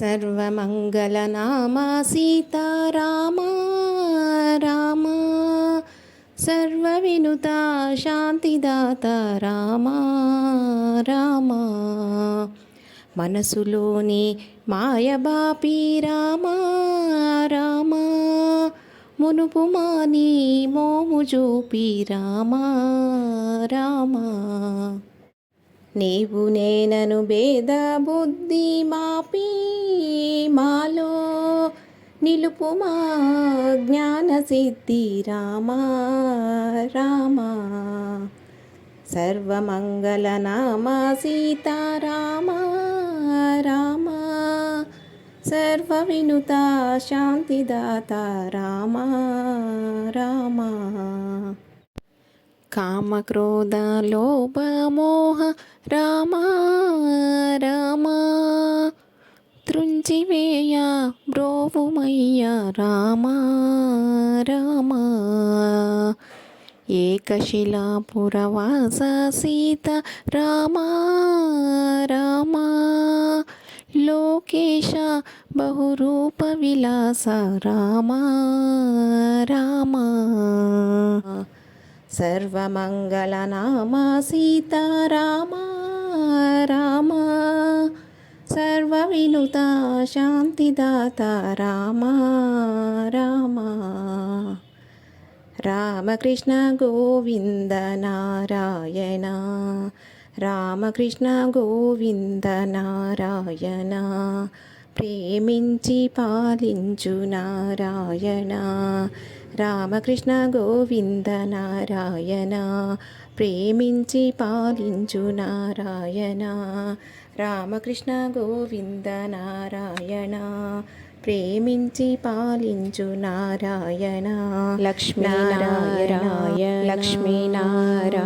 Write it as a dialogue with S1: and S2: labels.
S1: సర్వమంగళనామా సీతారామా రామా. సర్వవినుత శాంతిదాత రామా రామా. మనసులోని మాయబాపి రామా రామా. మునుపు మాని మోము చూపి రామా రామా. నీవు నేనను భేద బుద్ధి మాపి మాలో నిలుపు మా జ్ఞాన సిద్ధి రామా రామా. సర్వమంగళనామ సీతారామ రామ సర్వ వినుత శాంతిదాత రామ రామా. కామక్రోధ లోభ మోహ రామా రామా. త్రుంచివేయ బ్రోవుమయ్య రామ రామ. ఏకశిలాపురవాస సీత రామ రామ. లోకేశ బహురూప విలాస రామ. సర్వమంగళనామా సీతారామ రామ. సర్వవినుత శాంతిదాత రామ రామ. రామకృష్ణ గోవింద నారాయణ రామకృష్ణ గోవింద నారాయణ. ప్రేమించి పాలించు నారాయణ. రామకృష్ణ గోవింద నారాయణ ప్రేమించి పాలించు నారాయణ. రామకృష్ణ గోవింద నారాయణ ప్రేమించి పాలించు నారాయణ. లక్ష్మీనారాయణ లక్ష్మీనారాయణ.